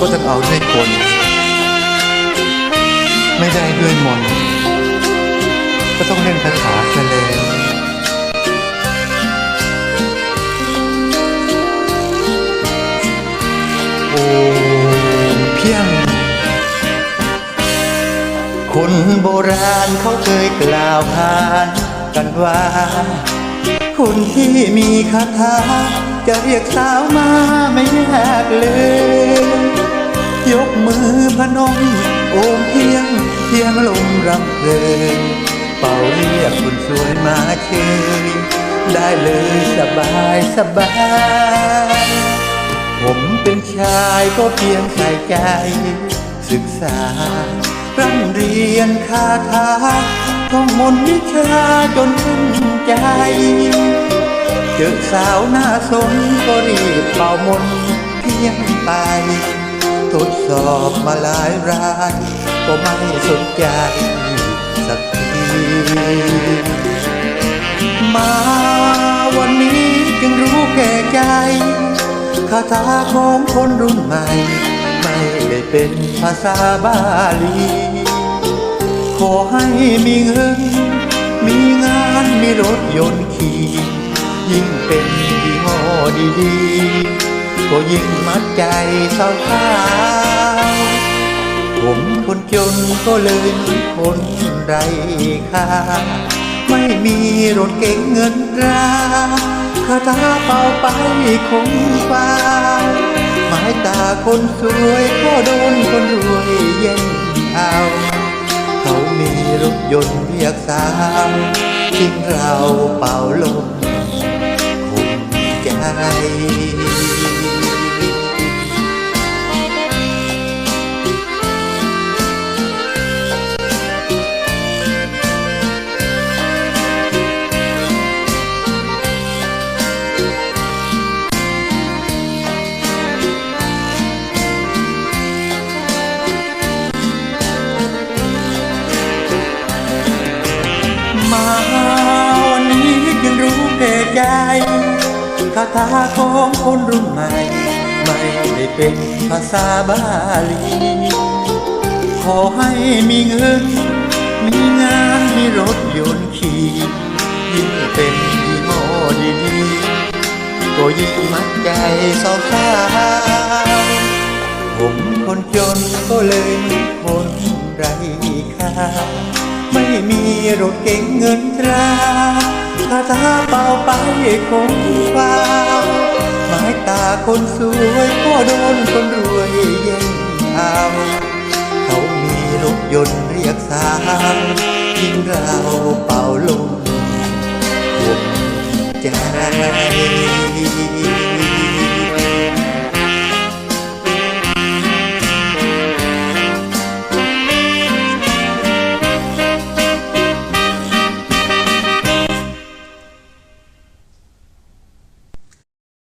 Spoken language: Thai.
ก็ต้องเอาด้วยคน ไม่ได้ด้วยมนก็ต้องเล่นคาถาเสลงโอ้เพียง คนโบราณเขาเคยกล่าวขานกันว่าคนที่มีคาถาจะเรียกสาวมาไม่ยากเลย ยกมือพนมโอมเพียงเพียงลมรำเพลินเป่าเรียกคนสวยมาเชยได้เลยสบายสบาย ผมเป็นชายก็เพียงใส่ใจ ศึกษาร่ำเรียนคาถาท่องมนต์วิชาจนขึ้นใจ เจอสาวหน้าสนก็รีบเป่ามนเพียงไป ทดสอบมาหลายราย ก็ไม่สนใจสักที มาวันนี้จึงรู้แก่ใจคาถาของคนรุ่นใหม่ ไม่ได้เป็นภาษาบาลี ขอให้มีเงิน มีงานมีรถยนต์ขี่ยิ่งเป็นยี่ห้อดีๆ ก็ยิ่งมัดใจสาวๆผมคนจนก็เลยคนไร้ค่า ไม่มีรถเก๋งเงินตราคาถาเป่าไปคงฟ้าหมายตาคนสวยก็โดนคนรวยแย่งเอาเขามีรถยนต์เรียกสาวทิ้งเราเป่าลมคงใจ มาวันนี้ยังรู้แก่ใจคาถาของคนรุ่นใหม่ ไม่ได้เป็นภาษาบาลี ขอให้มีเงิน มีงานมีรถยนต์ขี่ยิ่งเป็นยี่ห้อดีๆก็ยิ่งมัดใจสาวสาวผมคนจนก็เลยคนไร้ค่า ไม่มีรถเก๋งเงินตราคาถาเป่าไปคงฟ้าหมายตาคนสวยก็โดนคนรวยแย่งเอาเขามีรถยนต์เรียกสาวทิ้งเราเป่าลมผมใจ